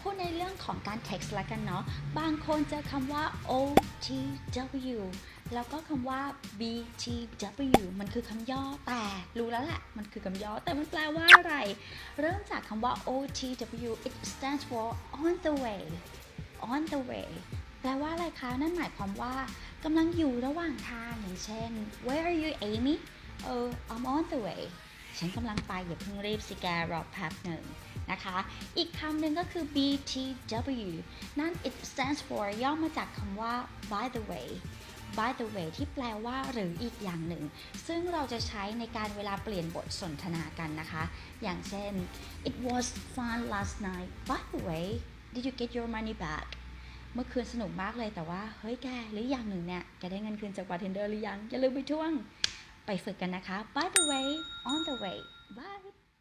พูดในเรื่องของการ text ละกันเนาะ บางคนเจอคำว่า OTW แล้วก็คำว่า BTW มันคือคำย่อแต่รู้แล้วแหละ มันคือคำย่อแต่มันแปลว่าอะไร เริ่มจากคำว่า OTW it stands for on the way on the way แปลว่าอะไรคะ นั่นหมายความว่ากำลังอยู่ระหว่างทางอย่างเช่น Where are you Amy เออ I'm on the way ฉันกำลังไปอย่าเพิ่งรีบสิแกรอแป๊บหนึ่ง นะคะ อีกคำหนึ่งก็คือ BTW นั่น it stands for ย่อมาจากคำว่า by the way by the way ที่แปลว่าหรืออีกอย่างหนึ่ง ซึ่งเราจะใช้ในการเวลาเปลี่ยนบทสนทนากันนะคะ อย่างเช่น it was fun last night by the way did you get your money back เมื่อคืนสนุกมากเลยแต่ว่า เฮ้ยแก หรืออย่างหนึ่งเนี่ย แกได้เงินคืนจากบาร์เทนเดอร์หรือยัง อย่าลืมไปท่วง ไปฝึกกันนะคะ by the way on the way bye